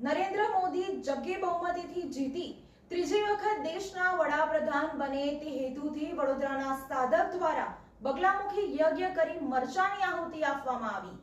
નરેન્દ્ર મોદી જગ્ગે બહુમતીથી જીતી ત્રીજી વખત દેશના વડાપ્રધાન બને તે હેતુથી વડોદરાના સાધક દ્વારા બગલામુખી યજ્ઞ કરી મરચાની આહુતિ આપવામાં આવી.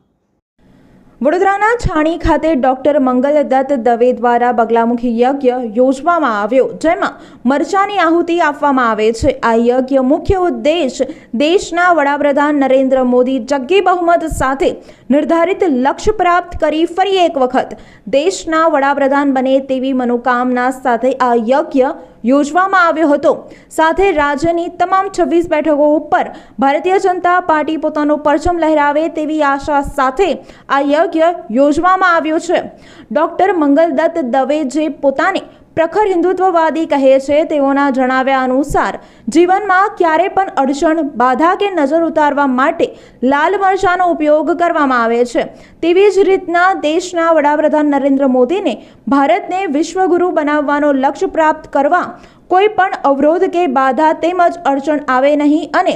વડોદરાના છાણી ખાતે ડોક્ટર મંગલદત્ત દવે દ્વારા બગલામુખી યજ્ઞ યોજવામાં આવ્યો, જેમાં મરચાની આહુતિ આપવામાં આવે છે. આ યજ્ઞ મુખ્ય ઉદ્દેશ દેશના વડાપ્રધાન નરેન્દ્ર મોદી જગ્ગી બહુમત સાથે નિર્ધારિત લક્ષ્ય પ્રાપ્ત કરી ફરી એક વખત દેશના વડાપ્રધાન બને તેવી મનોકામના સાથે આ યજ્ઞ યોજવામાં આવ્યો હતો. સાથે રાજ્યની તમામ છવ્વીસ બેઠકો ઉપર ભારતીય જનતા પાર્ટી પોતાનો પરચમ લહેરાવે તેવી આશા સાથે આ યજ્ઞ યોજવામાં આવ્યો છે. ડોક્ટર મંગલદત્ત દવે જે પોતાને પ્રખર હિન્દુત્વવાદી કહે છે તેઓના જણાવ્યા અનુસાર, જીવનમાં ક્યારે પણ અડચણ, બાધા કે નજર ઉતારવા માટે લાલ મરચાનો ઉપયોગ કરવામાં આવે છે. તેવી જ રીતના દેશના વડાપ્રધાન નરેન્દ્ર મોદીને ભારતને વિશ્વગુરુ બનાવવાનો લક્ષ્ય પ્રાપ્ત કરવા કોઈ પણ અવરોધ કે બાધા તેમજ અડચણ આવે નહીં અને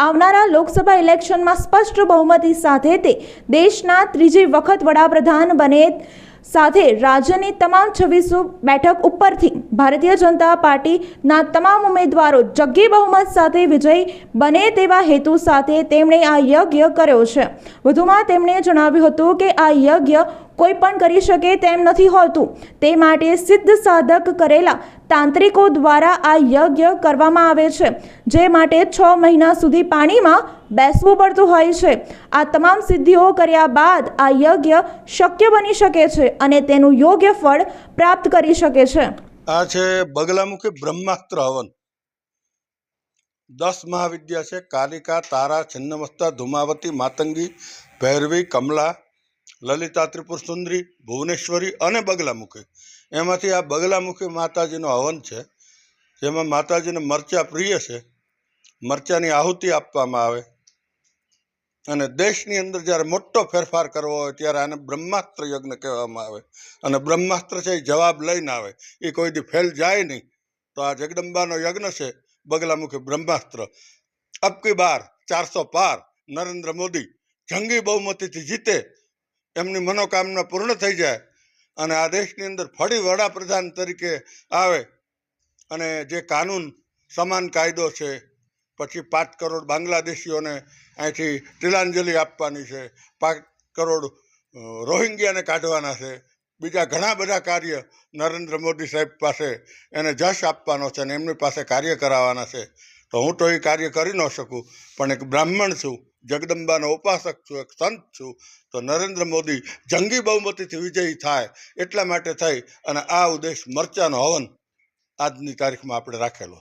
આવનારા લોકસભા ઇલેક્શનમાં સ્પષ્ટ બહુમતી સાથે તે દેશના ત્રીજી વખત વડાપ્રધાન બને સાથે રાજ્યની તમામ છવ્વીસો બેઠક ઉપરથી ભારતીય જનતા પાર્ટીના તમામ ઉમેદવારો જગ્ગી બહુમત સાથે વિજય બને તેવા હેતુ સાથે તેમણે આ યજ્ઞ કર્યો છે. વધુમાં તેમણે જણાવ્યું હતું કે આ યજ્ઞ કોઈ પણ કરી શકે તેમ નથી હોતું. તે માટે સિદ્ધ સાધક કરેલા તાંત્રિકો દ્વારા આ યજ્ઞ કરવામાં આવે છે, જે માટે છ મહિના સુધી પાણીમાં બેસવું પડતું હોય છે. આ તમામ સિદ્ધિઓ કર્યા બાદ આ યજ્ઞ શક્ય બની શકે છે અને તેનું યોગ્ય ફળ પ્રાપ્ત કરી શકે છે. આ છે બગલામુખી બ્રહ્માસ્ત્ર હવન. દસ મહાવિદ્યા છે, કાલિકા, તારા છિન્નમસ્તા ધુમાવતી, માતંગી, ભૈરવી, કમલા લલિતા ત્રિપુર સુંદરી ભુવનેશ્વરી અને બગલામુખી. એમાંથી આ બગલામુખી માતાજીનો હવન છે. જેમાં માતાજીને મરચા પ્રિય છે. મરચાની આહુતિ આપવામાં આવે. અને દેશની અંદર જ્યારે મોટો ફેરફાર કરવો હોય ત્યારે આને બ્રહ્માસ્ત્ર યજ્ઞ કહેવામાં આવે. અને બ્રહ્માસ્ત્ર છે એ જવાબ લઈને આવે. એ કોઈ દી ફેલ જાય નહીં. તો આ જગદંબાનો યજ્ઞ છે બગલામુખી બ્રહ્માસ્ત્ર. અબકી બાર ચારસો પાર નરેન્દ્ર મોદી જંગી બહુમતીથી જીતે. એમની મનોકામના પૂર્ણ થઈ જાય અને આ દેશની અંદર ફરી વડાપ્રધાન તરીકે આવે અને જે કાનૂન સમાન કાયદો છે, પછી પાંચ કરોડ બાંગ્લાદેશીઓને અહીંથી તિલાંજલિ આપવાની છે, પાંચ કરોડ રોહિંગ્યાને કાઢવાના છે, બીજા ઘણા બધા કાર્ય નરેન્દ્ર મોદી સાહેબ પાસે એને જશ આપવાનો છે અને એમની પાસે કાર્ય કરાવવાના છે. તો હું તો એ કાર્ય કરી ન શકું, પણ એક બ્રાહ્મણ છું. જગદંબાનો ઉપાસક છું, એક સંત છું, તો નરેન્દ્ર મોદી જંગી બહુમતીથી વિજયી થાય એટલા માટે થઈ અને આ ઉદ્દેશ મરચાનો હવન આજની તારીખમાં આપણે રાખેલો.